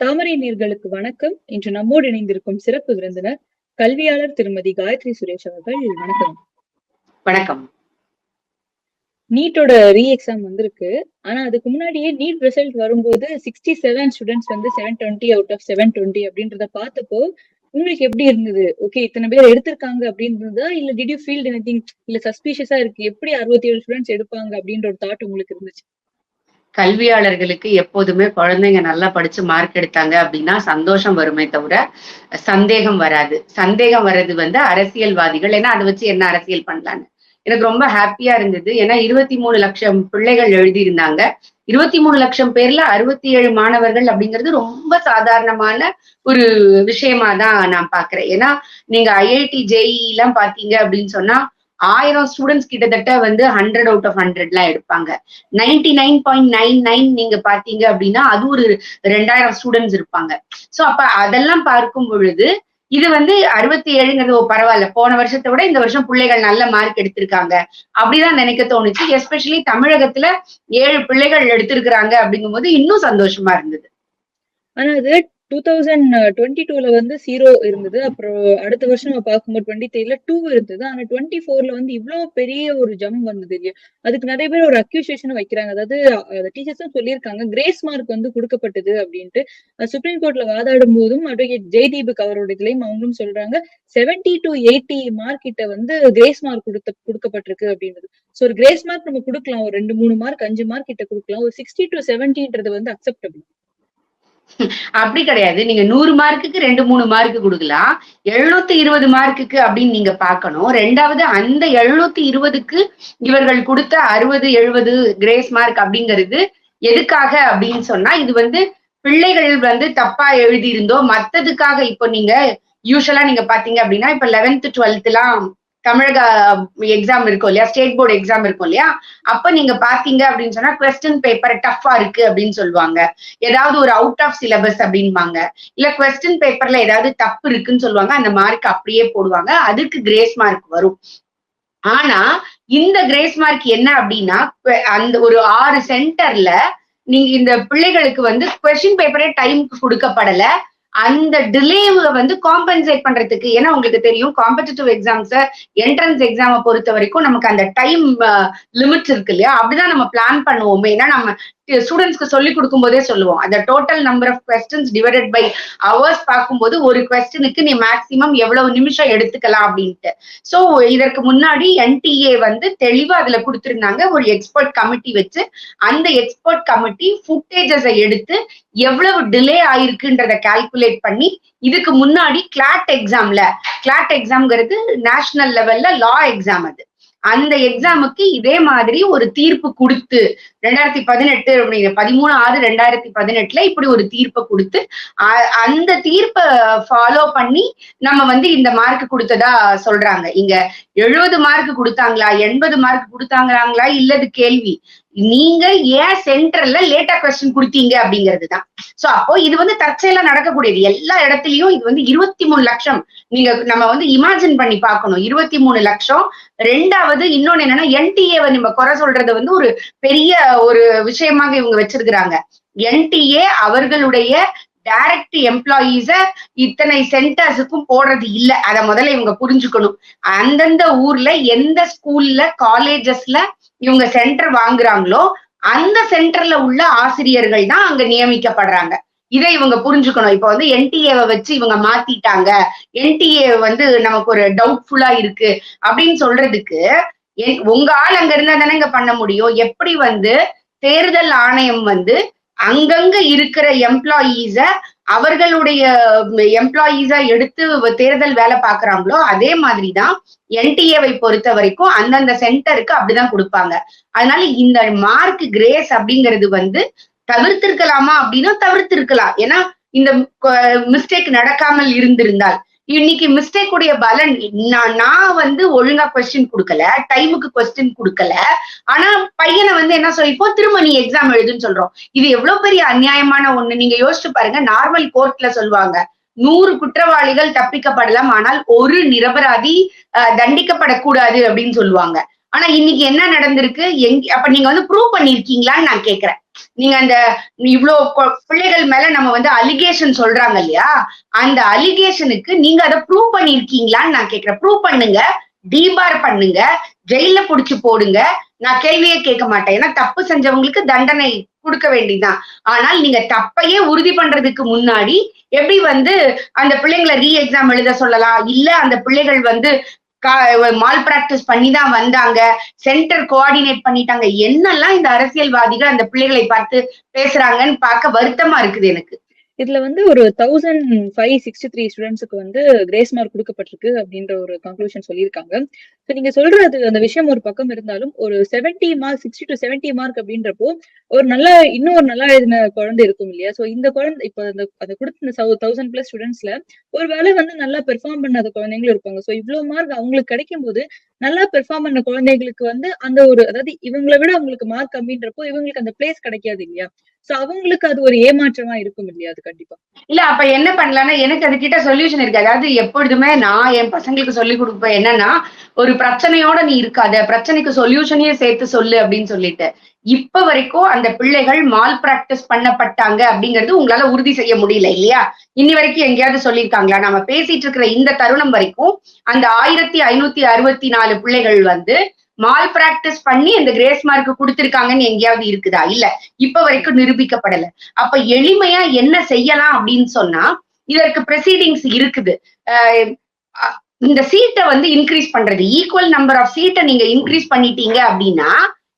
தாமரை நீர்களுக்கு வணக்கம். இன்று நம்மோடு இணைந்திருக்கும் சிறப்பு விருந்தினர் கல்வியாளர் திருமதி காயத்ரி சுரேஷ் அவர்கள். வணக்கம். வணக்கம். நீட்டோட ரீ எக்ஸாம் வந்திருக்கு. ஆனா அதுக்கு முன்னாடியே நீட் ரிசல்ட் வரும்போது சிக்ஸ்டி செவன் ஸ்டூடெண்ட்ஸ் வந்து seven twenty out of seven twenty அப்படின்றத பார்த்தப்போ உங்களுக்கு எப்படி இருந்தது? ஓகே இத்தனை பேர் எடுத்திருக்காங்க அப்படின்றதா? இல்ல did you feel anything இல்ல சஸ்பீஷியஸா இருக்கு. எப்படி அறுபத்தி ஏழு ஸ்டூடெண்ட்ஸ் எடுப்பாங்க? அப்படின்ற ஒரு தாட் உங்களுக்கு இருந்துச்சு. கல்வியாளர்களுக்கு எப்போதுமே குழந்தைங்க நல்லா படிச்சு மார்க் எடுத்தாங்க அப்படின்னா சந்தோஷம் வருமே தவிர சந்தேகம் வராது. சந்தேகம் வர்றது வந்து அரசியல்வாதிகள் ஏன்னா அதை வச்சு என்ன அரசியல் பண்ணலான்னு. எனக்கு ரொம்ப ஹாப்பியா இருந்தது. ஏன்னா இருபத்தி மூணு லட்சம் பிள்ளைகள் எழுதியிருந்தாங்க. இருபத்தி மூணு லட்சம் பேர்ல அறுபத்தி ஏழு மாணவர்கள் அப்படிங்கிறது ரொம்ப சாதாரணமான ஒரு விஷயமா தான் நான் பாக்குறேன் ஏன்னா நீங்க ஐஐடி ஜேஇ எல்லாம் பாத்தீங்க அப்படின்னு சொன்னா ஆயிரம் ஸ்டூடெண்ட்ஸ் கிட்டத்தட்ட வந்து ஹண்ட்ரட் அவுட் ஆஃப் ஹண்ட்ரட்லாம் எடுப்பாங்க. Ninety nine point nine nine நீங்க பாத்தீங்க அப்படின்னா அது ஒரு ரெண்டாயிரம் ஸ்டூடெண்ட்ஸ் இருப்பாங்க. ஸோ அப்ப அதெல்லாம் பார்க்கும் பொழுது இது வந்து அறுபத்தி ஏழுங்கிறது ஓ பரவாயில்ல. போன வருஷத்தை விட இந்த வருஷம் பிள்ளைகள் நல்ல மார்க் எடுத்திருக்காங்க. அப்படிதான் நினைக்க தோணுச்சு. எஸ்பெஷலி தமிழகத்துல ஏழு பிள்ளைகள் எடுத்திருக்கிறாங்க அப்படிங்கும்போது இன்னும் சந்தோஷமா இருந்தது. ஆனா அது டூ தௌசண்ட் டுவெண்ட்டி டூல வந்து ஜீரோ இருந்தது. அப்புறம் அடுத்த வருஷம் நம்ம பார்க்கும்போது டுவெண்ட்டி த்ரீல டூ இருந்தது. ஆனா டுவெண்ட்டி ஃபோர்ல வந்து இவ்வளவு பெரிய ஒரு ஜம் வந்தது இல்லையா? அதுக்கு நிறைய பேர் ஒரு அக்யூசியேஷன் வைக்கிறாங்க. அதாவது டீச்சர்ஸும் சொல்லியிருக்காங்க கிரேஸ் மார்க் வந்து கொடுக்கப்பட்டது அப்படின்ட்டு. சுப்ரீம் கோர்ட்ல வாதாடும் போதும் அட்வொகேட் ஜெய்தீபுக்கு அவரோட இதுலயும் அவங்களும் சொல்றாங்க செவன்டி டு எயிட்டி மார்க் கிட்ட வந்து கிரேஸ் மார்க் கொடுத்த கொடுக்கப்பட்டிருக்கு அப்படின்றது. ஸோ ஒரு கிரேஸ் மார்க் நம்ம கொடுக்கலாம். ஒரு ரெண்டு மூணு மார்க் அஞ்சு மார்க் கிட்ட கொடுக்கலாம். ஒரு சிக்ஸ்டி டு செவன்டின்றது வந்து அக்செப்டபிள் அப்படி கிடையாது. நீங்க நூறு மார்க்குக்கு ரெண்டு மூணு மார்க் கொடுக்கலாம். எழுநூத்தி இருபது மார்க்குக்கு அப்படின்னு நீங்க பார்க்கணும். ரெண்டாவது அந்த எழுநூத்தி இருபதுக்கு இவர்கள் கொடுத்த அறுபது எழுபது கிரேஸ் மார்க் அப்படிங்கிறது எதுக்காக அப்படின்னு சொன்னா இது வந்து பிள்ளைகள் வந்து தப்பா எழுதியிருந்தோ மத்ததுக்காக இப்போ நீங்க யூஸ்வலா நீங்க பாத்தீங்க அப்படின்னா இப்ப லெவன்த் டுவெல்த் எல்லாம் தமிழக எக்ஸாம் இருக்கும் இல்லையா? ஸ்டேட் போர்டு எக்ஸாம் இருக்கும் இல்லையா? அப்ப நீங்க பாத்தீங்க அப்படின்னு சொன்னா கொஸ்டின் பேப்பர் டஃபா இருக்கு அப்படின்னு சொல்லுவாங்க. ஏதாவது ஒரு அவுட் ஆஃப் சிலபஸ் அப்படின்பாங்க. இல்ல கொஸ்டின் பேப்பர்ல ஏதாவது தப்பு இருக்குன்னு சொல்லுவாங்க. அந்த மார்க் அப்படியே போடுவாங்க. அதுக்கு கிரேஸ் மார்க் வரும். ஆனா இந்த கிரேஸ் மார்க் என்ன அப்படின்னா அந்த ஒரு ஆறு சென்டர்ல நீங்க இந்த பிள்ளைகளுக்கு வந்து கொஸ்டின் பேப்பரே டைமுக்கு கொடுக்கப்படல. அந்த டிலேவை வந்து காம்பன்சேட் பண்றதுக்கு ஏன்னா உங்களுக்கு தெரியும் காம்படிட்டிவ் எக்ஸாம்ஸ என்ட்ரன்ஸ் எக்ஸாமை பொறுத்த வரைக்கும் நமக்கு அந்த டைம் லிமிட்ஸ் இருக்கு இல்லையா? அப்படிதான் நம்ம பிளான் பண்ணுவோமே. ஏன்னா நம்ம ஸ்டூடெண்ட்ஸ்க்கு சொல்லி கொடுக்கும் போதே சொல்லுவோம். அந்த total number of questions divided by hours பார்க்கும்போது ஒரு கொஸ்டினுக்கு நீ மேக்சிமம் எவ்வளவு நிமிஷம் எடுத்துக்கலாம் அப்படின்ட்டு. ஸோ இதற்கு முன்னாடி என்டிஏ வந்து தெளிவா அதுல கொடுத்திருந்தாங்க. ஒரு எக்ஸ்பர்ட் கமிட்டி வச்சு அந்த எக்ஸ்பர்ட் கமிட்டி ஃபுட்டேஜஸை எடுத்து எவ்வளவு டிலே ஆயிருக்குன்றத கால்குலேட் பண்ணி இதுக்கு முன்னாடி கிளாட் எக்ஸாம்ல கிளாட் எக்ஸாம்ங்கிறது நேஷனல் லெவல்ல லா எக்ஸாம் அது. அந்த எக்ஸாமுக்கு இதே மாதிரி ஒரு தீர்ப்பு கொடுத்து ரெண்டாயிரத்தி பதினெட்டு அப்படிங்கிற பதிமூணு ஆறு ரெண்டாயிரத்தி பதினெட்டுல இப்படி ஒரு தீர்ப்பை கொடுத்து அந்த தீர்ப்பை ஃபாலோ பண்ணி நம்ம வந்து இந்த மார்க் கொடுத்ததா சொல்றாங்க. இங்க எழுபது மார்க் கொடுத்தாங்களா? எண்பது மார்க் கொடுத்தாங்களாங்களா? இல்லது கேள்வி. நீங்க ஏன் சென்டர்ல லேட்டா கொஸ்டின் கொடுத்தீங்க அப்படிங்கிறது தான் சோ அப்போ இது வந்து தற்செயலா நடக்கக்கூடியது. எல்லா இடத்துலயும் இது வந்து இருபத்தி மூணு லட்சம் நீங்க நம்ம வந்து இமேஜின் பண்ணி பார்க்கணும். இருபத்தி மூணு லட்சம். ரெண்டாவது இன்னொன்னு என்னன்னா என்டிஏவை நம்ம குறை சொல்றது வந்து ஒரு பெரிய ஒரு விஷயமாக இவங்க வச்சிருக்கிறாங்க. என்டிஏ அவர்களுடைய டைரக்ட் எம்ப்ளாயீஸ இத்தனை சென்டர்ஸுக்கும் போடுறது இல்ல. அத முதல்ல இவங்க புரிஞ்சுக்கணும். அந்தந்த ஊர்ல எந்த ஸ்கூல்ல காலேஜஸ்ல இவங்க சென்டர் வாங்குறாங்களோ அந்த சென்டர்ல உள்ள ஆசிரியர்கள் தான் அங்க நியமிக்கப்படுறாங்க. இதை இவங்க புரிஞ்சுக்கணும். இப்ப வந்து என்டிஏவை வச்சு இவங்க மாத்திட்டாங்க. என்டிஏ வந்து நமக்கு ஒரு டவுட்ஃபுல்லா இருக்கு. அப்படின்னு சொல்றதுக்கு உங்க ஆள் அங்க இருந்தா தானே இங்க பண்ண முடியும். எப்படி வந்து தேர்தல் ஆணையம் வந்து அங்கங்க இருக்கிற எம்ப்ளாயீஸ அவர்களுடைய எம்ப்ளாயீஸா எடுத்து தேர்தல் வேலை பாக்குறாங்களோ அதே மாதிரிதான் என்டிஏவை பொறுத்த வரைக்கும் அந்தந்த சென்டருக்கு அப்படிதான் கொடுப்பாங்க. அதனால இந்த மார்க் கிரேஸ் அப்படிங்கிறது வந்து தவிர்த்திருக்கலாமா அப்படின்னா தவிர்த்திருக்கலாம். ஏன்னா இந்த மிஸ்டேக் நடக்காமல் இருந்திருந்தால். இன்னைக்கு மிஸ்டேக் உடைய பலன் நான் நான் வந்து ஒழுங்கா கொஸ்டின் கொடுக்கல டைமுக்கு கொஸ்டின் கொடுக்கல. ஆனா பையனை வந்து என்ன சொல்லிப்போம் திரும்ப நீ எக்ஸாம் எழுதுன்னு சொல்றோம். இது எவ்வளவு பெரிய அநியாயமான ஒண்ணு. நீங்க யோசிச்சு பாருங்க நார்மல் கோர்ட்ல சொல்லுவாங்க நூறு குற்றவாளிகள் தப்பிக்கப்படலாம் ஆனால் ஒரு நிரபராதி தண்டிக்கப்படக்கூடாது அப்படின்னு சொல்லுவாங்க. ஆனா இன்னைக்கு என்ன நடந்திருக்கு? எங்க அப்ப நீங்க வந்து ப்ரூவ் பண்ணிருக்கீங்களான்னு நான் கேக்குறேன். நீங்க அந்த இவ்வளவு கொ- பிள்ளைகள் மேல நம்ம வந்து அலிகேஷன் சொல்றாங்க இல்லையா? அந்த அலிகேஷனுக்கு நீங்க அதை ப்ரூவ் பண்ணிருக்கீங்களான்னு நான் கேக்குறேன். ப்ரூவ் பண்ணுங்க டீபார் பண்ணுங்க ஜெயில புடிச்சு போடுங்க. நான் கேள்வியே கேட்க மாட்டேன். ஏன்னா தப்பு செஞ்சவங்களுக்கு தண்டனை கொடுக்க வேண்டியதுதான் ஆனால் நீங்க தப்பையே உறுதி பண்றதுக்கு முன்னாடி எப்படி வந்து அந்த பிள்ளைங்களை ரீ எக்ஸாம் எழுத சொல்லலாம்? இல்ல அந்த பிள்ளைகள் வந்து மால் பிராக்டிஸ் பண்ணி தான் வந்தாங்க. சென்டர் கோஆர்டினேட் பண்ணிட்டாங்க. என்னெல்லாம் இந்த அரசியல்வாதிகள் அந்த பிள்ளைகளை பார்த்து பேசுறாங்கன்னு பார்க்க வருத்தமா இருக்குது எனக்கு. இதுல வந்து ஒரு தௌசண்ட் ஃபைவ் சிக்ஸ்டி த்ரீ ஸ்டூடெண்ட்ஸுக்கு வந்து கிரேஸ் மார்க் கொடுக்கப்பட்டிருக்கு அப்படின்ற ஒரு கன்க்ளூஷன் சொல்லியிருக்காங்க. ஸோ நீங்க சொல்றது அந்த விஷயம் ஒரு பக்கம் இருந்தாலும் ஒரு seventy mark sixty to seventy mark அப்படின்றப்போ ஒரு நல்ல இன்னும் ஒரு நல்லா எழுதின குழந்தை இருக்கும் இல்லையா? ஸோ இந்த குழந்தை இப்போ அந்த அதை கொடுத்த தௌசண்ட் பிளஸ் ஸ்டூடெண்ட்ஸ்ல ஒரு வேளை வந்து நல்லா பெர்ஃபார்ம் பண்ணாத குழந்தைங்களும் இருப்பாங்க. ஸோ இவ்வளவு மார்க் அவங்களுக்கு கிடைக்கும் போது நல்லா பெர்ஃபார்ம் பண்ண குழந்தைகளுக்கு வந்து அந்த ஒரு அதாவது இவங்களை விட அவங்களுக்கு மார்க் கம்மின்றப்போ இவங்களுக்கு அந்த பிளேஸ் கிடைக்காது இல்லையா? சோ அவங்களுக்கு அது ஒரு ஏமாற்றமா இருக்கும் இல்லையா? அது கண்டிப்பா. இல்ல அப்ப என்ன பண்ணலாம்னா எனக்கு அதுகிட்ட சொல்யூஷன் இருக்கு. அதாவது எப்பொழுதுமே நான் என் பசங்களுக்கு சொல்லி கொடுப்பேன். என்னன்னா ஒரு பிரச்சனையோட நீ இருக்காத. பிரச்சனைக்கு சொல்யூஷனையே சேர்த்து சொல்லு அப்படின்னு சொல்லிட்டு. இப்ப வரைக்கும் அந்த பிள்ளைகள் மால் பிராக்டிஸ் பண்ணப்பட்டாங்க அப்படிங்கிறது உங்களால உறுதி செய்ய முடியல இல்லையா? இன்னி வரைக்கும் எங்கேயாவது சொல்லியிருக்காங்களா? நம்ம பேசிட்டு இருக்கிற இந்த தருணம் வரைக்கும் அந்த ஆயிரத்தி ஐநூத்தி அறுபத்தி நாலு பிள்ளைகள் வந்து மால் பிராக்டிஸ் பண்ணி அந்த கிரேஸ் மார்க் கொடுத்திருக்காங்கன்னு எங்கேயாவது இருக்குதா? இல்ல. இப்ப வரைக்கும் நிரூபிக்கப்படல. அப்ப எளிமையா என்ன செய்யலாம் அப்படின்னு சொன்னா இதற்கு ப்ரொசீடிங்ஸ் இருக்குது. இந்த சீட்டை வந்து இன்க்ரீஸ் பண்றது. ஈக்குவல் நம்பர் ஆஃப் சீட்டை நீங்க இன்க்ரீஸ் பண்ணிட்டீங்க அப்படின்னா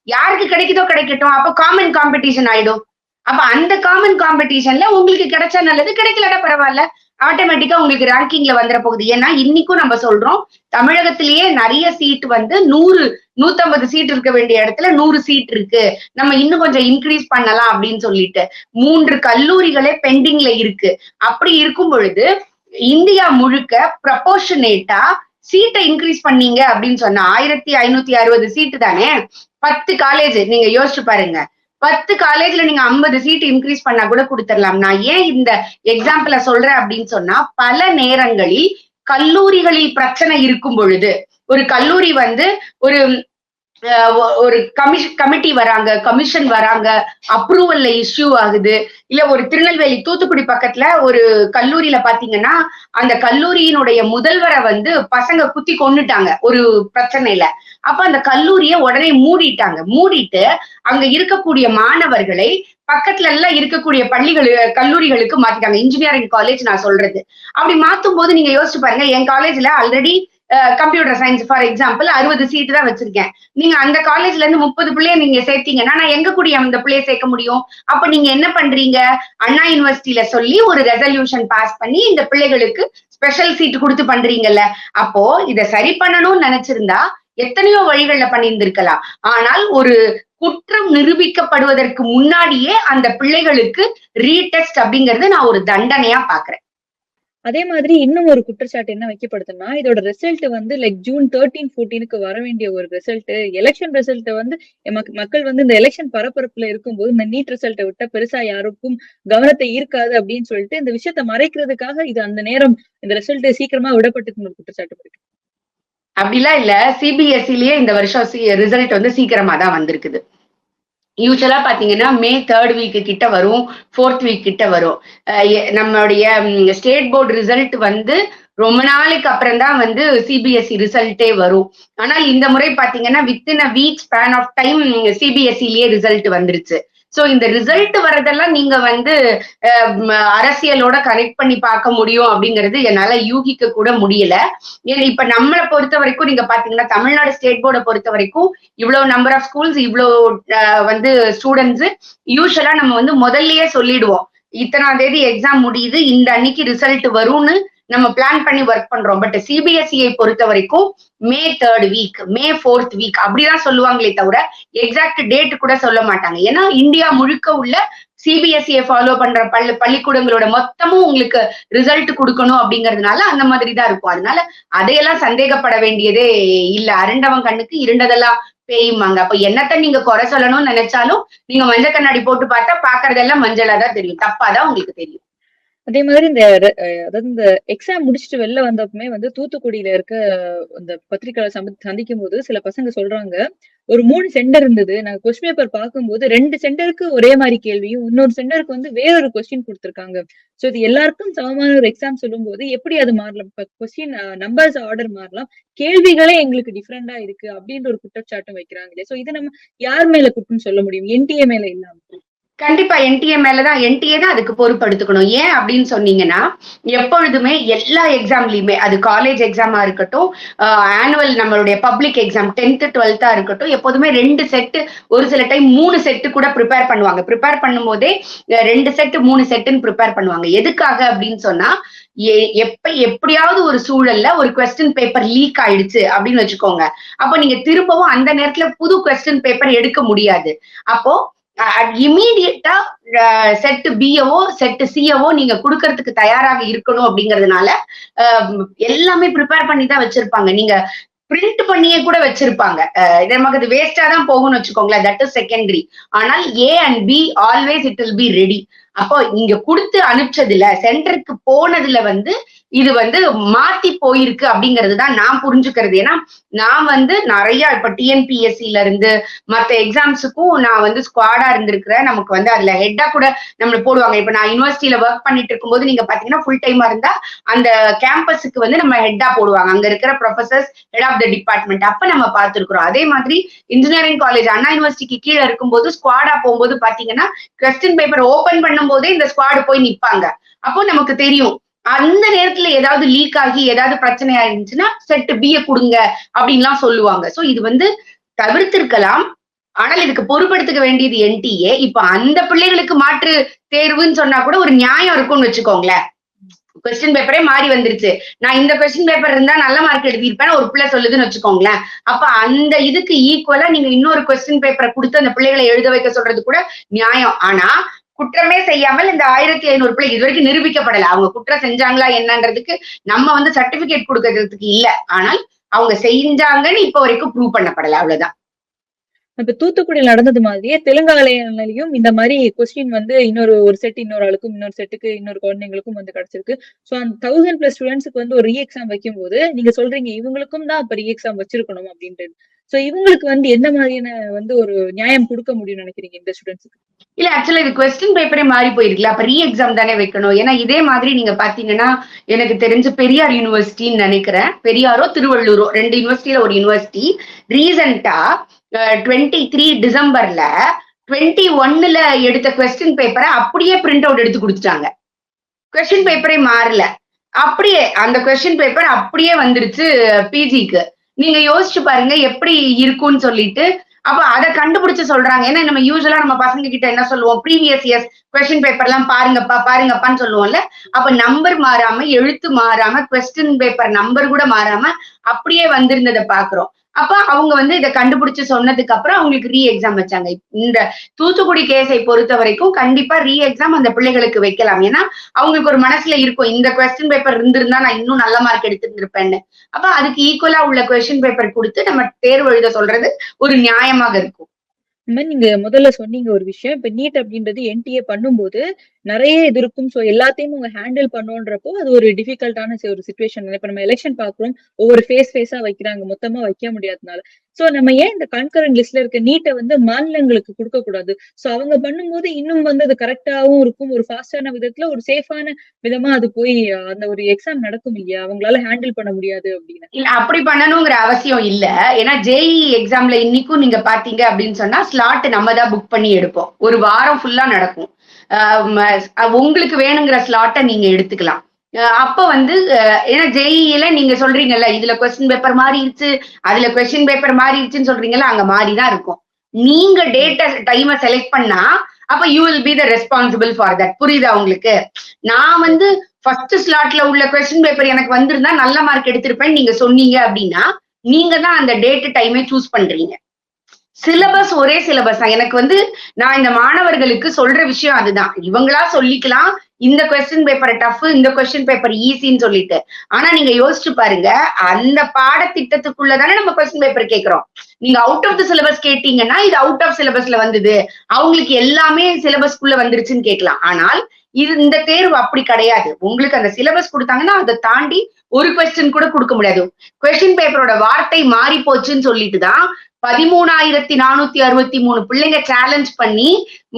யாருக்கு கிடைக்குதோ கிடைக்கட்டும். அப்ப காமன் காம்படிஷன் ஆயிடும். அப்ப அந்த காமன் காம்படிஷன்ல உங்களுக்கு கிடைச்சா நல்லது கிடைக்கலடா பரவாயில்ல. ஆட்டோமேட்டிக்கா உங்களுக்கு ரேங்கிங்ல வந்துட போகுது. ஏன்னா இன்னைக்கும் நம்ம சொல்றோம் தமிழகத்திலேயே நிறைய சீட் வந்து நூறு நூத்தம்பது சீட் இருக்க வேண்டிய இடத்துல நூறு சீட் இருக்கு. நம்ம இன்னும் கொஞ்சம் இன்க்ரீஸ் பண்ணலாம் அப்படின்னு சொல்லிட்டு மூன்று கல்லூரிகளே பெண்டிங்ல இருக்கு. அப்படி இருக்கும் பொழுது இந்தியா முழுக்க ப்ரப்போர்ஷனேட்டா சீட்டை இன்க்ரீஸ் பண்ணீங்க அப்படின்னு சொன்னா ஆயிரத்தி ஐநூத்தி அறுபது சீட்டு தானே? பத்து காலேஜ் நீங்க யோசிச்சு பாருங்க. பத்து காலேஜ்ல நீங்க ஐம்பது சீட் இன்க்ரீஸ் பண்ணா கூட கொடுத்துடலாம். நான் ஏன் இந்த எக்ஸாம்பிள சொல்றேன் அப்படின்னு சொன்னா பல நேரங்களில் கல்லூரிகளில் பிரச்சனை இருக்கும் பொழுது ஒரு கல்லூரி வந்து ஒரு ஒரு கமிஷ் கமிட்டி வராங்க கமிஷன் வராங்க அப்ரூவல்ல இஷ்யூ ஆகுது. இல்ல ஒரு திருநெல்வேலி தூத்துக்குடி பக்கத்துல ஒரு கல்லூரியில பாத்தீங்கன்னா அந்த கல்லூரியினுடைய முதல்வரை வந்து பசங்க குத்தி கொன்னுட்டாங்க ஒரு பிரச்சனையில. அப்ப அந்த கல்லூரிய உடனே மூடிட்டாங்க. மூடிட்டு அங்க இருக்கக்கூடிய மாணவர்களை பக்கத்துல எல்லாம் இருக்கக்கூடிய பள்ளிகள் கல்லூரிகளுக்கு மாத்திட்டாங்க. இன்ஜினியரிங் காலேஜ் நான் சொல்றது. அப்படி மாத்தும் போது நீங்க யோசிச்சு பாருங்க என் காலேஜ்ல already computer science for example அறுபது சீட் தான் வச்சிருக்கேன். நீங்க அந்த காலேஜ்ல இருந்து முப்பது பிள்ளைய நீங்க சேர்த்தீங்கன்னா நான் எங்க கூடிய அந்த பிள்ளைய சேர்க்க முடியும்? அப்ப நீங்க என்ன பண்றீங்க? அண்ணா யூனிவர்சிட்டியில சொல்லி ஒரு ரெசல்யூஷன் பாஸ் பண்ணி இந்த பிள்ளைகளுக்கு ஸ்பெஷல் சீட் கொடுத்து பண்றீங்கல்ல. அப்போ இத சரி பண்ணணும்னு நினைச்சிருந்தா எத்தனையோ வழிகள்ல பண்ணியிருந்திருக்கலாம். ஆனால் ஒரு குற்றம் நிரூபிக்கப்படுவதற்கு முன்னாடியே அந்த பிள்ளைகளுக்கு ரீடெஸ்ட் அப்படிங்கறது நான் ஒரு தண்டனையா பாக்குறேன். அதே மாதிரி இன்னும் ஒரு குற்றச்சாட்டு என்ன வைக்கப்படுதுன்னா இதோட ரிசல்ட் வந்து லைக் ஜூன் தேர்ட்டீன் ஃபோர்டீனுக்கு வர வேண்டிய ஒரு ரிசல்ட் எலெக்ஷன் ரிசல்ட் வந்து மக்கள் வந்து இந்த எலெக்ஷன் பரபரப்புல இருக்கும்போது இந்த நீட் ரிசல்ட்டை விட்டா பெருசா யாருக்கும் கவனத்தை ஈர்க்காது அப்படின்னு சொல்லிட்டு இந்த விஷயத்த மறைக்கிறதுக்காக இது அந்த நேரம் இந்த ரிசல்ட் சீக்கிரமா விடப்பட்டு ஒரு குற்றச்சாட்டு இருக்கு அப்படிலாம் இல்ல. சிபிஎஸ்சிலேயே இந்த வருஷம் ரிசல்ட் வந்து சீக்கிரமா தான் வந்திருக்குது. யூஸ்வலா பாத்தீங்கன்னா மே தேர்ட் வீக்கு கிட்ட வரும் ஃபோர்த் வீக் கிட்ட வரும். நம்மளுடைய ஸ்டேட் போர்டு ரிசல்ட் வந்து ரொம்ப நாளைக்கு அப்புறம் தான் வந்து சிபிஎஸ்சி ரிசல்ட்டே வரும். ஆனால் இந்த முறை பாத்தீங்கன்னா within a week span of time சிபிஎஸ்சிலேயே result வந்துருச்சு. சோ இந்த ரிசல்ட் வரதெல்லாம் நீங்க வந்து அரசியலோட கனெக்ட் பண்ணி பார்க்க முடியும் அப்படிங்கிறது என்னால யூகிக்க கூட முடியல. ஏன்னா இப்ப நம்மளை பொறுத்த வரைக்கும் நீங்க பாத்தீங்கன்னா தமிழ்நாடு ஸ்டேட் போர்டை பொறுத்த வரைக்கும் இவ்வளவு நம்பர் ஆஃப் ஸ்கூல்ஸ் இவ்வளவு வந்து ஸ்டூடெண்ட்ஸ் யூஸ்வலா நம்ம வந்து முதல்லயே சொல்லிடுவோம். இத்தனாம் தேதி எக்ஸாம் முடியுது இந்த அன்னைக்கு ரிசல்ட் வரும்னு நம்ம பிளான் பண்ணி ஒர்க் பண்றோம். பட் சிபிஎஸ்இயை பொறுத்த வரைக்கும் May third week May fourth week அப்படிதான் சொல்லுவாங்களே தவிர எக்ஸாக்ட் டேட் கூட சொல்ல மாட்டாங்க. ஏன்னா இந்தியா முழுக்க உள்ள சிபிஎஸ்இயை ஃபாலோ பண்ற பள்ளி பள்ளிக்கூடங்களோட மொத்தமும் உங்களுக்கு ரிசல்ட் கொடுக்கணும் அப்படிங்கறதுனால அந்த மாதிரி தான் இருக்கும். அதனால அதையெல்லாம் சந்தேகப்பட வேண்டியதே இல்ல. அரண்டவன் கண்ணுக்கு இருண்டதெல்லாம் பேயுமாங்க அப்ப என்னத்த நீங்க குறை சொல்லணும்னு நினைச்சாலும் நீங்க மஞ்சள் கண்ணாடி போட்டு பார்த்தா பாக்குறதெல்லாம் மஞ்சளா தான் தெரியும். தப்பாதான் உங்களுக்கு தெரியும். அதே மாதிரி இந்த அஹ் அதாவது இந்த எக்ஸாம் முடிச்சுட்டு வெளில வந்தப்பமே வந்து தூத்துக்குடியில இருக்க அந்த பத்திரிகையாளர் சந்தி சந்திக்கும் போது சில பசங்க சொல்றாங்க ஒரு மூணு சென்டர் இருந்தது. நாங்க கொஸ்டின் பேப்பர் பார்க்கும்போது ரெண்டு சென்டருக்கு ஒரே மாதிரி கேள்வியும் இன்னொரு சென்டருக்கு வந்து வேற ஒரு கொஸ்டின் கொடுத்துருக்காங்க. சோ இது எல்லாருக்கும் சமமான ஒரு எக்ஸாம் சொல்லும் போது எப்படி அது மாறலாம்? கொஸ்டின் நம்பர்ஸ் ஆர்டர் மாறலாம். கேள்விகளே எங்களுக்கு டிஃப்ரெண்டா இருக்கு அப்படின்ற ஒரு குற்றச்சாட்டும் வைக்கிறாங்களே சோ இதை நம்ம யார் மேல குற்றம் சொல்ல முடியும்? என்டிஏ மேல இல்லாம. கண்டிப்பா என்டிஏ மேலதான் என்டிஏ தான் அதுக்கு பொறுப்படுத்துக்கணும். ஏன் அப்படின்னு சொன்னீங்கன்னா எப்பொழுதுமே எல்லா எக்ஸாம்லயுமே அது காலேஜ் எக்ஸாமா இருக்கட்டும் ஆனுவல் நம்மளுடைய பப்ளிக் எக்ஸாம் டென்த்து டுவெல்த்தா இருக்கட்டும் எப்போதுமே ரெண்டு செட்டு ஒரு சில டைம் மூணு செட்டு கூட ப்ரிப்பேர் பண்ணுவாங்க. ப்ரிப்பேர் பண்ணும் போதே ரெண்டு செட்டு மூணு செட்டுன்னு ப்ரிப்பேர் பண்ணுவாங்க. எதுக்காக அப்படின்னு சொன்னா எப்ப எப்படியாவது ஒரு சூழல்ல ஒரு கொஸ்டின் பேப்பர் லீக் ஆயிடுச்சு அப்படின்னு வச்சுக்கோங்க. அப்போ நீங்க திரும்பவும் அந்த நேரத்துல புது கொஸ்டின் பேப்பர் எடுக்க முடியாது. அப்போ இமீடியட்டா செட்டு பிஏவோ செட்டு சிஏவோ நீங்க கொடுக்கறதுக்கு தயாராக இருக்கணும் அப்படிங்கறதுனால எல்லாமே ப்ரிப்பேர் பண்ணி தான் வச்சிருப்பாங்க. நீங்க பிரிண்ட் பண்ணியே கூட வச்சிருப்பாங்க. நமக்கு அது வேஸ்டா தான் போகும்னு வச்சுக்கோங்களேன். தட் இஸ் செகண்டரி ஆனால் A and B always it will be ready அப்போ இங்க கொடுத்து அனுப்பிச்சதுல சென்டருக்கு போனதுல வந்து இது வந்து மாத்தி போயிருக்கு அப்படிங்கிறது தான் நான் புரிஞ்சுக்கிறது. ஏன்னா நான் வந்து நிறைய இப்ப டிஎன்பிஎஸ்சில இருந்து மற்ற எக்ஸாம்ஸுக்கும் நான் வந்து ஸ்குவாடா இருந்திருக்கிறேன். நமக்கு வந்து அதுல ஹெட்டா கூட நம்மள போடுவாங்க. இப்ப நான் யூனிவர்சிட்டியில ஒர்க் பண்ணிட்டு இருக்கும்போது நீங்க பாத்தீங்கன்னா ஃபுல் டைமா இருந்தா அந்த கேம்பஸுக்கு வந்து நம்ம ஹெட்டா போடுவாங்க. அங்க இருக்கிற professors head of the department அப்ப நம்ம பார்த்திருக்கிறோம் அதே மாதிரி இன்ஜினியரிங் காலேஜ் அண்ணா யூனிவர்சிட்டிக்கு கீழே இருக்கும்போது ஸ்குவாடா போகும்போது பாத்தீங்கன்னா கொஸ்டின் பேப்பர் ஓபன் பண்ணும்போதே இந்த ஸ்குவாடு போய் நிப்பாங்க. அப்போ நமக்கு தெரியும் அந்த நேரத்துல ஏதாவது லீக் ஆகி ஏதாவது பிரச்சனை ஆயிருந்துச்சுன்னா செட் பிய கொடுங்க அப்படின்லாம் சொல்லுவாங்க. சோ இது வந்து தவிர்த்திருக்கலாம். ஆனால் இதுக்கு பொறுப்படுத்திக்க வேண்டியது என்டிஏ இப்ப அந்த பிள்ளைகளுக்கு மாற்று தேர்வுன்னு சொன்னா கூட ஒரு நியாயம் இருக்கும்னு வச்சுக்கோங்களேன். கொஸ்டின் பேப்பரே மாறி வந்துருச்சு. நான் இந்த கொஸ்டின் பேப்பர் இருந்தா நல்ல மார்க் எழுதியிருப்பேன் ஒரு பிள்ளை சொல்லுதுன்னு வச்சுக்கோங்களேன். அப்ப அந்த இதுக்கு ஈக்குவலா நீங்க இன்னொரு கொஸ்டின் பேப்பரை கொடுத்து அந்த பிள்ளைகளை எழுத வைக்க சொல்றது கூட நியாயம். ஆனா குற்றமே செய்யாமல் இந்த ஆயிரத்தி ஐநூறு பிள்ளை இது வரைக்கும் நிரூபிக்கப்படல. அவங்க குற்றம் செஞ்சாங்களா என்னன்றதுக்கு நம்ம வந்து சர்டிபிகேட் கொடுக்கறதுக்கு இல்ல. ஆனால் அவங்க செஞ்சாங்கன்னு இப்ப வரைக்கும் ப்ரூவ் பண்ணப்படல. அவ்வளவுதான். இப்ப தூத்துக்குடியில் நடந்தது மாதிரியே தெலுங்காலையிலும் இந்த மாதிரி கொஸ்டின் வந்து இன்னொரு ஒரு செட் இன்னொரு ஆளுக்கும் இன்னொரு செட்டுக்கு இன்னொரு குழந்தைங்களுக்கும் வந்து கிடைச்சிருக்கு. சோ அந்த தௌசண்ட் பிளஸ் ஸ்டூடெண்ட்ஸுக்கு வந்து ஒரு ரீ எக்ஸாம் வைக்கும் போது நீங்க சொல்றீங்க இவங்களுக்கும் தான் அப்ப ரீ எக்ஸாம் வச்சிருக்கணும் அப்படின்றது. சோ இவங்களுக்கு வந்து எந்த மாதிரியான வந்து ஒரு நியாயம் கொடுக்க முடியும்னு நினைக்கிறீங்க இந்த ஸ்டூடெண்ட்ஸுக்கு இல்ல ஆக்சுவலா இது கொஸ்டின் பேப்பரே மாறி போயிருக்குல்ல அப்ப ரீ எக்ஸாம் தானே வைக்கணும். ஏன்னா இதே மாதிரி நீங்க பாத்தீங்கன்னா எனக்கு தெரிஞ்சு பெரியார் யூனிவர்சிட்டின்னு நினைக்கிறேன். பெரியாரோ திருவள்ளூரோ ரெண்டு யூனிவர்சிட்டியில ஒரு யூனிவர்சிட்டி ரீசெண்டா டுவெண்ட்டி த்ரீ டிசம்பர்ல டுவெண்ட்டி ஒன்னுல எடுத்த கொஸ்டின் பேப்பரை அப்படியே பிரிண்ட் அவுட் எடுத்து கொடுத்துட்டாங்க. கொஸ்டின் பேப்பரே மாறல. அப்படியே அந்த கொஸ்டின் பேப்பர் அப்படியே வந்துருச்சு பிஜிக்கு நீங்க யோசிச்சு பாருங்க எப்படி இருக்கும்னு சொல்லிட்டு. அப்ப அதை கண்டுபிடிச்சு சொல்றாங்க. ஏன்னா நம்ம யூஸ்வலா நம்ம பசங்க கிட்ட என்ன சொல்லுவோம்? ப்ரீவியஸ் இயர்ஸ் கொஸ்டின் பேப்பர் எல்லாம் பாருங்கப்பா பாருங்கப்பான்னு சொல்லுவோம்ல. அப்ப நம்பர் மாறாம எழுத்து மாறாம கொஸ்டின் பேப்பர் நம்பர் கூட மாறாம அப்படியே வந்திருந்ததை பாக்குறோம். அப்ப அவங்க வந்து இதை கண்டுபிடிச்சு சொன்னதுக்கு அப்புறம் அவங்களுக்கு ரீ எக்ஸாம் வச்சாங்க. இந்த தூத்துக்குடி கேஸை பொறுத்த வரைக்கும் கண்டிப்பா ரீ எக்ஸாம் அந்த பிள்ளைகளுக்கு வைக்கலாம். ஏன்னா அவங்களுக்கு ஒரு மனசுல இருக்கும் இந்த கொஸ்டின் பேப்பர் இருந்திருந்தா நான் இன்னும் நல்ல மார்க் எடுத்திருந்திருப்பேன்னு. அப்ப அதுக்கு ஈக்குவலா உள்ள கொஸ்டின் பேப்பர் கொடுத்து நம்ம தேர்வு எழுத சொல்றது ஒரு நியாயமாக இருக்கும். இந்த மாதிரி நீங்க முதல்ல சொன்னீங்க ஒரு விஷயம். இப்ப நீட் அப்படின்றது என்டிஏ பண்ணும்போது நிறைய இது இருக்கும். ஸோ எல்லாத்தையும் உங்க ஹேண்டில் பண்ணோன்றப்போ அது ஒரு டிஃபிகல்ட்டான ஒரு சுச்சுவேஷன் இப்ப நம்ம எலெக்ஷன் பாக்குறோம் ஒவ்வொரு ஃபேஸ் ஃபேஸா வைக்கிறாங்க. மொத்தமா வைக்க முடியாதனால சோ நம்ம ஏன் இந்த கன்கரண்ட் லிஸ்ட்ல இருக்க நீட்டை வந்து மாநிலங்களுக்கு கொடுக்க கூடாது சோ அவங்க பண்ணும்போது இன்னும் வந்து அது கரெக்டாவும் இருக்கும். ஒரு ஃபாஸ்டான விதத்துல ஒரு சேஃபான விதமா அது போய் அந்த ஒரு எக்ஸாம் நடக்கும் இல்லையா? அவங்களால ஹேண்டில் பண்ண முடியாது அப்படின்னு. இல்ல அப்படி பண்ணணுங்கிற அவசியம் இல்ல. ஏன்னா ஜேஇ எக்ஸாம்ல இன்னைக்கும் நீங்க பாத்தீங்க அப்படின்னு சொன்னா ஸ்லாட் நம்ம தான் புக் பண்ணி எடுப்போம். ஒரு வாரம் ஃபுல்லா நடக்கும். உங்களுக்கு வேணுங்கிற ஸ்லாட்டை நீங்க எடுத்துக்கலாம். அப்ப வந்து ஏன்னா ஜெயில நீங்க சொல்றீங்கல்ல இதுல கொஸ்டின் பேப்பர் மாறிடுச்சு அதுல கொஸ்டின் பேப்பர் மாறிடுச்சுன்னு சொல்றீங்கல்ல அங்க மாறிதான் இருக்கும். நீங்க டேட்டா டைமை செலக்ட் பண்ணா அப்ப you will be the responsible for that புரியுதா உங்களுக்கு? நான் வந்து ஃபர்ஸ்ட் ஸ்லாட்ல உள்ள கொஸ்டின் பேப்பர் எனக்கு வந்திருந்தா நல்ல மார்க் எடுத்திருப்பேன்னு நீங்க சொன்னீங்க அப்படின்னா நீங்க தான் அந்த டேட் டைமே சூஸ் பண்றீங்க. சிலபஸ் ஒரே சிலபஸ் தான். எனக்கு வந்து நான் இந்த மாணவர்களுக்கு சொல்ற விஷயம் அதுதான். இவங்களா சொல்லிக்கலாம். இந்த கொஸ்டின் பேப்பர் டஃப் இந்த கொஸ்டின் பேப்பர் ஈஸின்னு சொல்லிட்டு. ஆனா நீங்க யோசிச்சு பாருங்க அந்த பாடத்திட்டத்துக்குள்ள தானே நம்ம கொஸ்டின் பேப்பர் கேட்கிறோம் நீங்க அவுட் ஆஃப் த சிலபஸ் கேட்டீங்கன்னா இது அவுட் ஆஃப் சிலபஸ்ல வந்தது. அவங்களுக்கு எல்லாமே சிலபஸ்க்குள்ள வந்துருச்சுன்னு கேட்கலாம். ஆனால் இது இந்த தேர்வு அப்படி கிடையாது. உங்களுக்கு அந்த சிலபஸ் கொடுத்தாங்கன்னா அதை தாண்டி ஒரு கொஸ்டின் கூட கொடுக்க முடியாது. கொஸ்டின் பேப்பரோட வார்த்தை மாறி போச்சுன்னு சொல்லிட்டு தான் பதிமூணாயிரத்தி நானூத்தி அறுபத்தி மூணு பிள்ளைங்க சேலஞ்ச் பண்ணி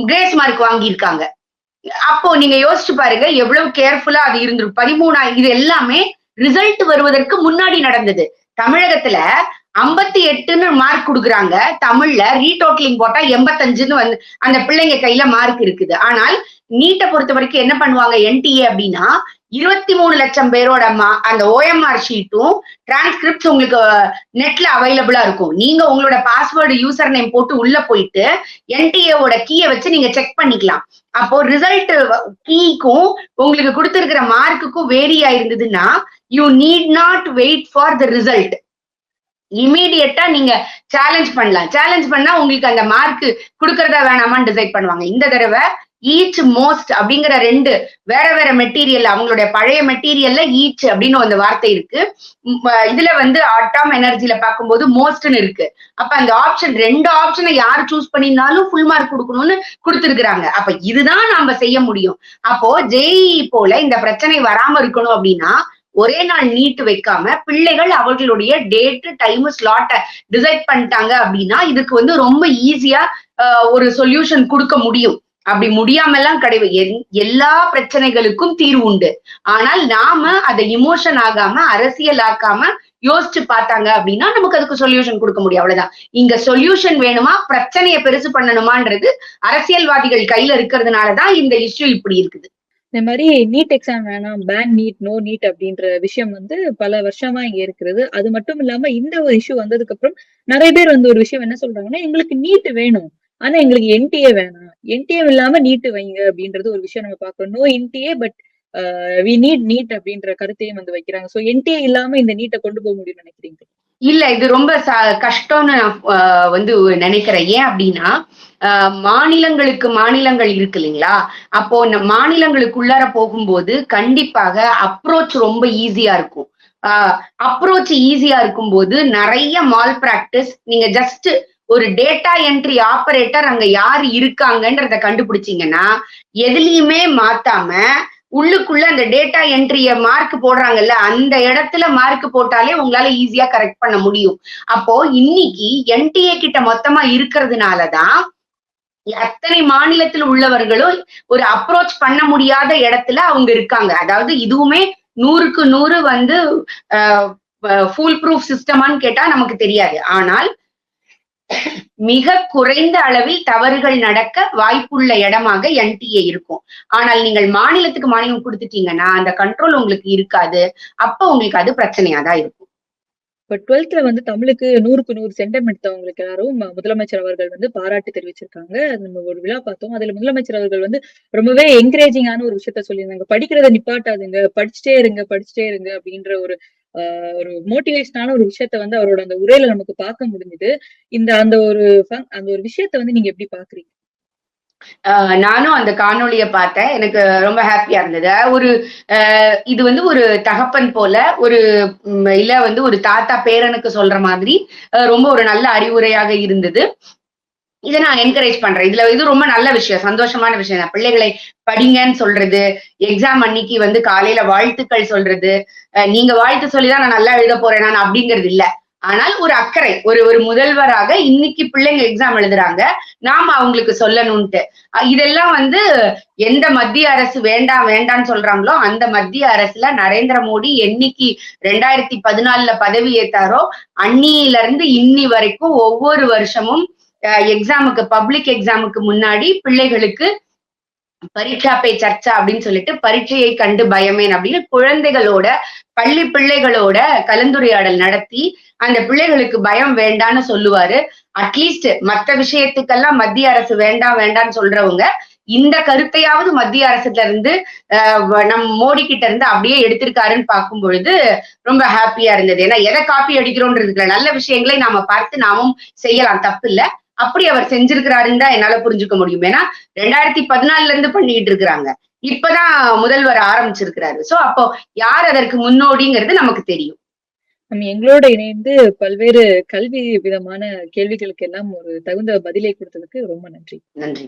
கிரேஸ் மார்க் வாங்கியிருக்காங்க. அப்போ நீங்க யோசிச்சு பாருங்க எவ்வளவு கேர்ஃபுல்லா அது இருந்திருக்கும். பதிமூணாயிரம் இது எல்லாமே ரிசல்ட் வருவதற்கு முன்னாடி நடந்தது. தமிழகத்துல ஐம்பத்தி எட்டுன்னு மார்க் கொடுக்குறாங்க. தமிழ்ல ரீடோட்டலிங் போட்டா எண்பத்தஞ்சுன்னு வந்து அந்த பிள்ளைங்க கையில மார்க் இருக்குது. ஆனால் நீட்டை பொறுத்த வரைக்கும் என்ன பண்ணுவாங்க என்டிஏ அப்படின்னா இருபத்தி மூணு லட்சம் பேரோட மா- அந்த ஓஎம்ஆர் ஷீட்டும் டிரான்ஸ்கிரிப்ட்ஸ் உங்களுக்கு நெட்ல அவைலபிளா இருக்கும். நீங்க உங்களோட பாஸ்வேர்டு யூசர் நேம் போட்டு உள்ள போயிட்டு என்டிஏவோட கீயை வச்சு நீங்க செக் பண்ணிக்கலாம். அப்போ ரிசல்ட் கீக்கும் உங்களுக்கு கொடுத்திருக்கிற மார்க்குக்கும் vary ஆயிருந்ததுன்னா you need not wait for the result இமீடியட்டா நீங்க சேலஞ்ச் பண்ணலாம். சேலஞ்ச் பண்ணா உங்களுக்கு அந்த மார்க் கொடுக்கறதா வேணாமான்னு டிசைட் பண்ணுவாங்க. இந்த தடவை ஈச் மோஸ்ட் அப்படிங்கிற ரெண்டு வேற வேற மெட்டீரியல் அவங்களுடைய பழைய மெட்டீரியல்ல ஈச் அப்படின்னு அந்த வார்த்தை இருக்கு. இதுல வந்து அட்டாம் எனர்ஜில பார்க்கும்போது மோஸ்ட்னு இருக்கு. அப்ப அந்த ஆப்ஷன் ரெண்டு ஆப்ஷனை யார் சூஸ் பண்ணியிருந்தாலும் ஃபுல் மார்க் கொடுக்கணும்னு கொடுத்துருக்குறாங்க. அப்ப இதுதான் நாம செய்ய முடியும். அப்போ ஜெய் போல இந்த பிரச்சனை வராம இருக்கணும் அப்படின்னா ஒரே நாள் நீட்டு வைக்காம பிள்ளைகள் அவர்களுடைய டேட் டைம் ஸ்லாட்டை டிசைட் பண்ணிட்டாங்க அப்படின்னா இதுக்கு வந்து ரொம்ப ஈஸியா ஒரு சொல்யூஷன் கொடுக்க முடியும். அப்படி முடியாமலாம் கிடையாது. எல்லா பிரச்சனைகளுக்கும் தீர்வு உண்டு. ஆனால் நாம அதை இமோஷன் ஆகாம அரசியல் ஆக்காம யோசிச்சு பார்த்தாங்க அப்படின்னா நமக்கு அதுக்கு சொல்யூஷன் கொடுக்க முடியும். அவ்வளவுதான். இங்க சொல்யூஷன் வேணுமா? பிரச்சனையை பெருசு பண்ணணுமான்றது அரசியல்வாதிகள் கையில இருக்கிறதுனாலதான் இந்த இஷ்யூ இப்படி இருக்குது. இந்த மாதிரி நீட் எக்ஸாம் வேணாம் பேன் நீட் நோ நீட் அப்படின்ற விஷயம் வந்து பல வருஷமா இங்க இருக்கிறது. அது மட்டும் இல்லாம இந்த ஒரு இஷ்யூ வந்ததுக்கு அப்புறம் நிறைய பேர் வந்து ஒரு விஷயம் என்ன சொல்றாங்கன்னா எங்களுக்கு நீட் வேணும். ஆனா எங்களுக்கு என்டிஏ வேணாம். என்டிஏ இல்லாம நீட் வைங்க அப்படின்றது ஒரு விஷயம் நம்ம பாக்குறோம் no NTA but we need NEET அப்படின்ற கருத்தையும் வந்து வைக்கிறாங்க. சோ என்டிஏ இல்லாம இந்த நீட்டை கொண்டு போக முடியும்னு நினைக்கிறீங்க இல்ல இது ரொம்ப ச- கஷ்டம்னு நான் ஆஹ் வந்து நினைக்கிறேன். ஏன் அப்படின்னா ஆஹ் மாநிலங்களுக்கு மாநிலங்கள் இருக்கு இல்லைங்களா? அப்போ இந்த மாநிலங்களுக்குள்ளார போகும்போது கண்டிப்பாக அப்ரோச் ரொம்ப ஈஸியா இருக்கும். அப்ரோச் ஈஸியா இருக்கும்போது நிறைய மால் பிராக்டிஸ் நீங்க ஜஸ்ட் ஒரு டேட்டா என்ட்ரி ஆபரேட்டர் அங்க யார் இருக்காங்கன்றத கண்டுபிடிச்சீங்கன்னா எதுலயுமே மாத்தாம உள்ளுக்குள்ள அந்த டேட்டா என்ட்ரிய மார்க் போடுறாங்கல்ல அந்த இடத்துல மார்க் போட்டாலே உங்களால ஈஸியா கரெக்ட் பண்ண முடியும். அப்போ இன்னைக்கு என்டிஏ கிட்ட மொத்தமா இருக்கிறதுனாலதான் அத்தனை மாநிலத்தில் உள்ளவர்களும் ஒரு அப்ரோச் பண்ண முடியாத இடத்துல அவங்க இருக்காங்க. அதாவது இதுவுமே நூறுக்கு நூறு வந்து ஃபுல் ப்ரூஃப் சிஸ்டமான்னு கேட்டா நமக்கு தெரியாது. ஆனால் மிக குறைந்த அளவில் தவறுகள் நடக்க வாய்ப்புள்ள இடமாக என்டிஏ இருக்கும். ஆனால் நீங்கள் மாநிலத்துக்கு மாநிலம் கொடுத்துட்டீங்கன்னா அந்த கண்ட்ரோல் உங்களுக்கு இருக்காது. அப்ப உங்களுக்கு அது பிரச்சனையா தான் இருக்கும். இப்ப டுவெல்த்ல வந்து தமிழுக்கு நூறுக்கு நூறு சென்டம் எடுத்தவங்களுக்கு எல்லாரும் முதலமைச்சர் அவர்கள் வந்து பாராட்டு தெரிவிச்சிருக்காங்க. அது நம்ம ஒரு விழா பார்த்தோம். அதுல முதலமைச்சர் அவர்கள் வந்து ரொம்பவே என்கரேஜிங்கான ஒரு விஷயத்த சொல்லியிருந்தாங்க. படிக்கிறத நிப்பாட்டாதுங்க. படிச்சுட்டே இருங்க படிச்சுட்டே இருங்க அப்படின்ற ஒரு ஒரு மோட்டிவேஷனான ஒரு விஷயத்த வந்து அவரோட அந்த உரையில நமக்கு பார்க்க முடிஞ்சுது. இந்த அந்த ஒரு அந்த ஒரு விஷயத்த வந்து நீங்க எப்படி பாக்குறீங்க ஆஹ் நானும் அந்த காணொளிய பார்த்தேன். எனக்கு ரொம்ப ஹாப்பியா இருந்தது. ஒரு ஆஹ் இது வந்து ஒரு தகப்பன் போல ஒரு இல்ல வந்து ஒரு தாத்தா பேரனுக்கு சொல்ற மாதிரி ரொம்ப ஒரு நல்ல அறிவுரையாக இருந்தது. இதை நான் என்கரேஜ் பண்றேன். இதுல இது ரொம்ப நல்ல விஷயம் சந்தோஷமான விஷயம் தான். பிள்ளைகளை படிங்கன்னு சொல்றது எக்ஸாம் அன்னைக்கு வந்து காலையில வாழ்த்துக்கள் சொல்றது நீங்க வாழ்த்து சொல்லிதான் நான் நல்லா எழுத போறேன் நான் அப்படிங்கிறது இல்ல. ஆனால் ஒரு அக்கறை ஒரு ஒரு முதல்வராக இன்னைக்கு பிள்ளைங்க எக்ஸாம் எழுதுறாங்க நாம அவங்களுக்கு சொல்லணும்ட்டு இதெல்லாம் வந்து எந்த மத்திய அரசு வேண்டாம் வேண்டாம்னு சொல்றாங்களோ அந்த மத்திய அரசுல நரேந்திர மோடி என்னைக்கு ரெண்டாயிரத்தி பதினாலுல பதவி ஏத்தாரோ அன்னியில இருந்து இன்னி வரைக்கும் ஒவ்வொரு வருஷமும் எக்ஸாமுக்கு பப்ளிக் எக்ஸாமுக்கு முன்னாடி பிள்ளைகளுக்கு பரீட்சா பே சர்ச்சா அப்படின்னு சொல்லிட்டு பரீட்சையை கண்டு பயமேன் அப்படின்னு குழந்தைகளோட பள்ளி பிள்ளைகளோட கலந்துரையாடல் நடத்தி அந்த பிள்ளைகளுக்கு பயம் வேண்டான்னு சொல்லுவாரு. அட்லீஸ்ட் மற்ற விஷயத்துக்கெல்லாம் மத்திய அரசு வேண்டாம் வேண்டாம்னு சொல்றவங்க இந்த கருத்தையாவது மத்திய அரசுல இருந்து நம் மோடி கிட்ட இருந்து அப்படியே எடுத்திருக்காருன்னு பார்க்கும் பொழுது ரொம்ப ஹாப்பியா இருந்தது. ஏன்னா எதை காப்பி அடிக்கிறோன்றதுல நல்ல விஷயங்களை நாம பார்த்து நாமும் செய்யலாம். தப்பு இல்ல அப்படி அவர் செஞ்சிருக்கிறாருன்னு தான் என்னால புரிஞ்சுக்க முடியும். ஏன்னா ரெண்டாயிரத்தி பதினாலுல இருந்து பண்ணிட்டு இருக்கிறாங்க. இப்பதான் முதல்வர் ஆரம்பிச்சிருக்கிறாரு. சோ அப்போ யார் அதற்கு முன்னோடிங்கிறது நமக்கு தெரியும். நம்ம எங்களோட இணைந்து பல்வேறு கல்வி விதமான கேள்விகளுக்கு எல்லாம் ஒரு தகுந்த பதிலை கொடுத்ததுக்கு ரொம்ப நன்றி. நன்றி.